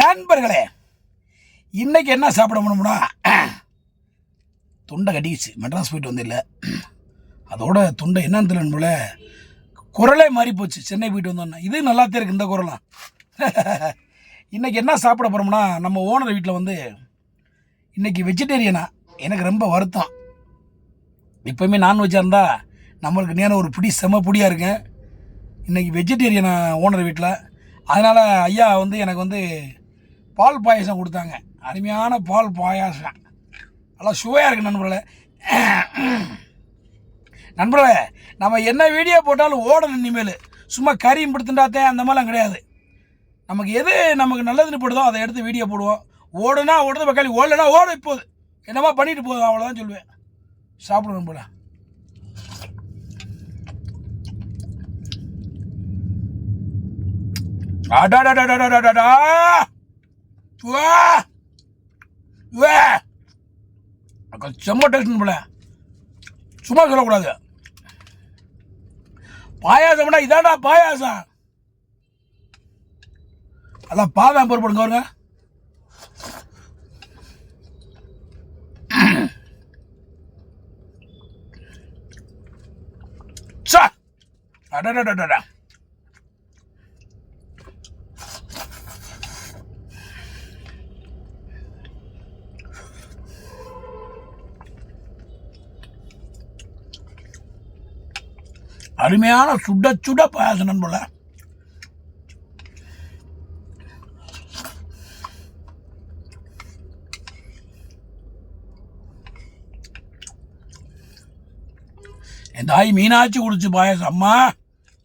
நண்பர்களே இன்றைக்கி என்ன சாப்பிட முடியும்னா தொண்டை கட்டிக்கிச்சு. மெட்ராஸ் போயிட்டு வந்தில்ல அதோட தொண்டை என்னன்னு தெரியல குரலே மாறி போச்சு. சென்னை போயிட்டு வந்தோன்னே. இது நல்லாத்தே இருக்கு இந்த குரலாம் இன்றைக்கி என்ன சாப்பிட போகிறோம்னா நம்ம ஓனர் வீட்டில் வந்து இன்றைக்கி வெஜிடேரியனா எனக்கு ரொம்ப வருத்தம். எப்போவுமே நான்வெஜ்ஜாக இருந்தால் நம்மளுக்கு நேரம் ஒரு பிடி செம பிடியாக இருக்கேன் இன்றைக்கி வெஜிடேரியனா ஓனர் வீட்டில் அதனால் ஐயா வந்து எனக்கு வந்து பால் பாயாசம் கொடுத்தாங்க. அருமையான பால் பாயாசம். நல்லா சுவையாக இருக்குது நண்பர்களே. நண்பர்களே நம்ம என்ன வீடியோ போட்டாலும் ஓடணும் இனிமேல். சும்மா கறியும் பிடித்துட்டாத்தே அந்த மாதிரிலாம் கிடையாது. நமக்கு எது நமக்கு நல்லதுன்னு போடுதோ அதை எடுத்து வீடியோ போடுவோம். ஓடுனா ஓடுறது பக்காளி ஓடலனா ஓட இப்போது. என்னமா பண்ணிட்டு போகுது அவ்வளோதான் சொல்லுவேன். சாப்பிடணும் போல டா டா வா செம்ம டேஸ்ட் போல. சும்மா சொல்லக்கூடாது. பாயாசம்னா இதாண்டா பாயாசம். அதான் பாதாம் பருப்பு வருங்க சா அருமையான சுட சுட பாயாசம் நண்பர்கள என் தாய் மீனாட்சி குடிச்சு பாயாசம் அம்மா.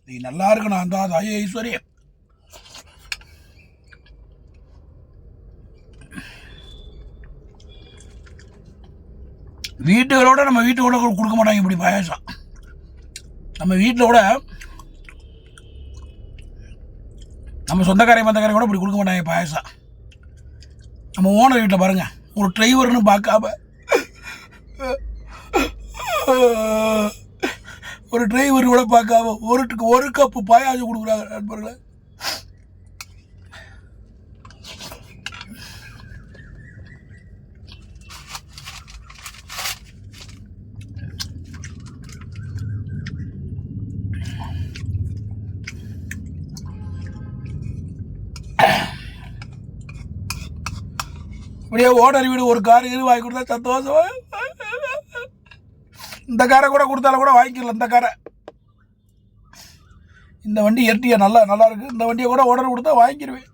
நீ நல்லா இருக்கணும் அந்த தாய் ஐஸ்வரி வீட்டுகளோட நம்ம வீட்டுகளோட கொடுக்க மாட்டாங்க இப்படி பாயாசம். நம்ம வீட்டில் கூட நம்ம சொந்தக்காரை பந்தக்காரை கூட இப்படி கொடுக்க மாட்டாங்க பாயசம். நம்ம ஓனர் வீட்டில் பாருங்கள் ஒரு டிரைவர்னு பார்க்காம ஒரு டிரைவர் கூட பார்க்காம ஒரு ஒரு கப்பு பாயாசம் கொடுக்குறாங்க நண்பர்களை. அப்படியே ஓனர் வீடு ஒரு கார் இது வாங்கி கொடுத்தா சந்தோஷமா. இந்த காரை கூட கொடுத்தாலும் கூட வாங்கிக்கல இந்த காரை. இந்த வண்டி எர்டியா நல்லா நல்லா இருக்கு. இந்த வண்டியை கூட ஓனர் கொடுத்தா வாங்கிடுவேன்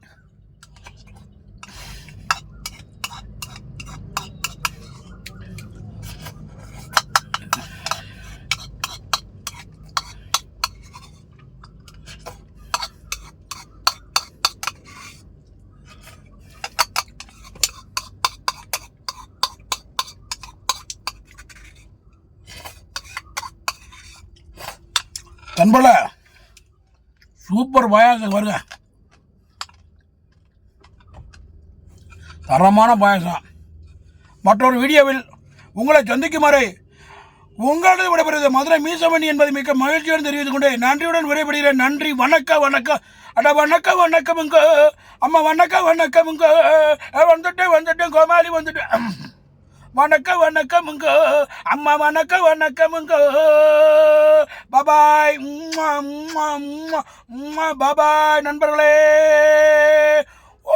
நண்பர்கள சூப்பர் பாயாசம் வருங்க. தரமான பாயாசம் மற்றொரு வீடியோவில் உங்களை சந்திக்குமாறு உங்களது விடைபெறுவது மதுரை மீசமணி என்பது மிக்க மகிழ்ச்சியுடன் தெரிவித்துக் கொண்டு நன்றியுடன் விடைபெறுகிறேன். நன்றி வணக்கம் வணக்கம். அட வணக்கம் வணக்கமுங்க. அம்மா வணக்கம் வணக்கமுங்க. வந்துட்டேன் வந்துட்டேன் கோமாளி வந்துட்டேன். வணக்கம் வணக்கமுங்க அம்மா வணக்கம் வணக்கமுங்க பபாய். பபாய் நண்பர்களே. ஓ.